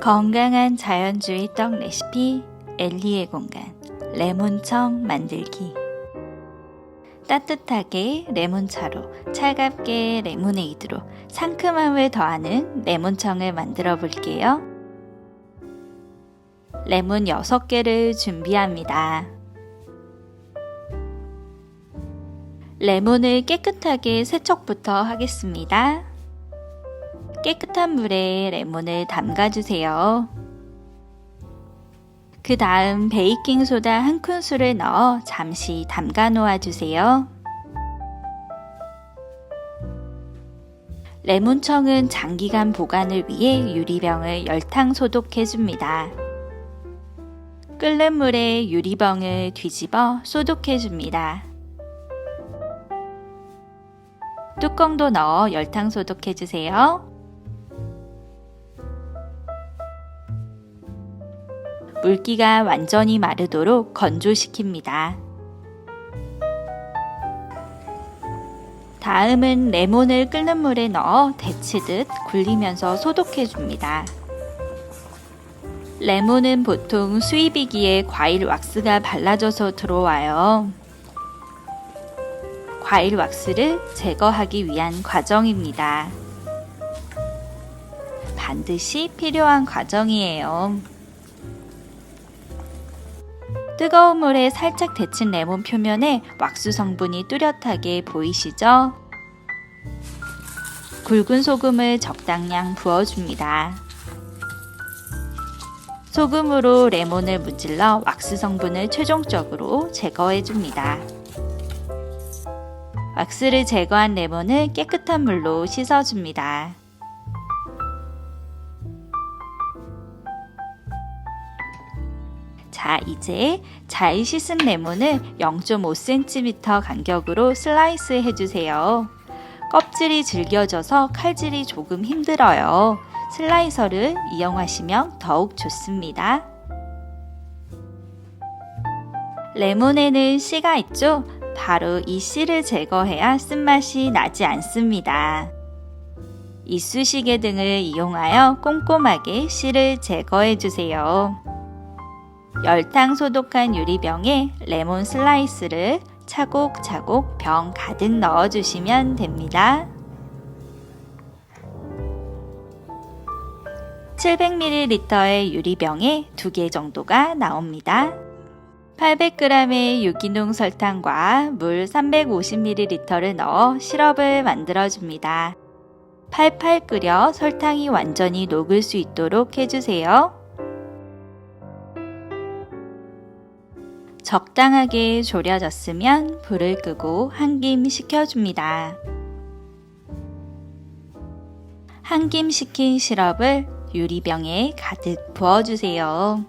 건강한 자연주의 떡 레시피 엘리의 공간 레몬청 만들기 따뜻하게 레몬차로 차갑게 레모네이드로 상큼함을 더하는 레몬청을 만들어 볼게요. 레몬 6개를 준비합니다. 레몬을 깨끗하게 세척부터 하겠습니다. 깨끗한 물에 레몬을 담가주세요. 그 다음 베이킹소다 한 큰술을 넣어 잠시 담가 놓아주세요. 레몬청은 장기간 보관을 위해 유리병을 열탕 소독해줍니다. 끓는 물에 유리병을 뒤집어 소독해줍니다. 뚜껑도 넣어 열탕 소독해주세요. 물기가 완전히 마르도록 건조시킵니다. 다음은 레몬을 끓는 물에 넣어 데치듯 굴리면서 소독해 줍니다. 레몬은 보통 수입이기에 과일 왁스가 발라져서 들어와요. 과일 왁스를 제거하기 위한 과정입니다. 반드시 필요한 과정이에요. 뜨거운 물에 살짝 데친 레몬 표면에 왁스 성분이 뚜렷하게 보이시죠? 굵은 소금을 적당량 부어줍니다. 소금으로 레몬을 문질러 왁스 성분을 최종적으로 제거해줍니다. 왁스를 제거한 레몬을 깨끗한 물로 씻어줍니다. 자, 이제 잘 씻은 레몬을 0.5cm 간격으로 슬라이스 해주세요. 껍질이 질겨져서 칼질이 조금 힘들어요. 슬라이서를 이용하시면 더욱 좋습니다. 레몬에는 씨가 있죠? 바로 이 씨를 제거해야 쓴맛이 나지 않습니다. 이쑤시개 등을 이용하여 꼼꼼하게 씨를 제거해 주세요. 열탕 소독한 유리병에 레몬 슬라이스를 차곡차곡 병 가득 넣어주시면 됩니다. 700ml의 유리병에 2개 정도가 나옵니다. 800g의 유기농 설탕과 물 350ml를 넣어 시럽을 만들어줍니다. 팔팔 끓여 설탕이 완전히 녹을 수 있도록 해주세요. 적당하게 졸여졌으면 불을 끄고 한 김 식혀줍니다. 한 김 식힌 시럽을 유리병에 가득 부어주세요.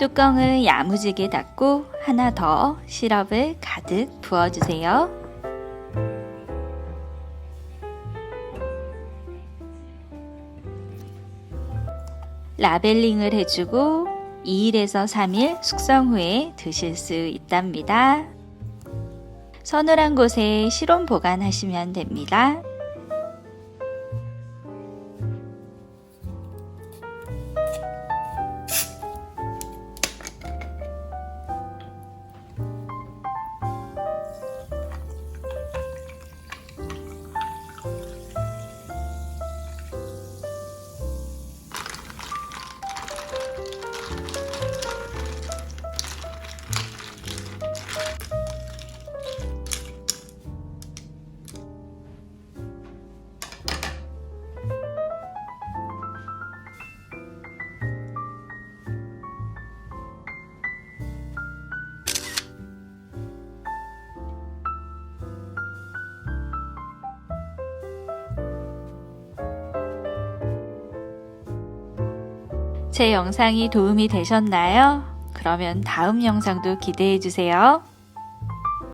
뚜껑을 야무지게 닫고 하나 더 시럽을 가득 부어주세요. 라벨링을 해주고 2일에서 3일 숙성 후에 드실 수 있답니다. 서늘한 곳에 실온 보관하시면 됩니다. 제 영상이 도움이 되셨나요? 그러면 다음 영상도 기대해 주세요.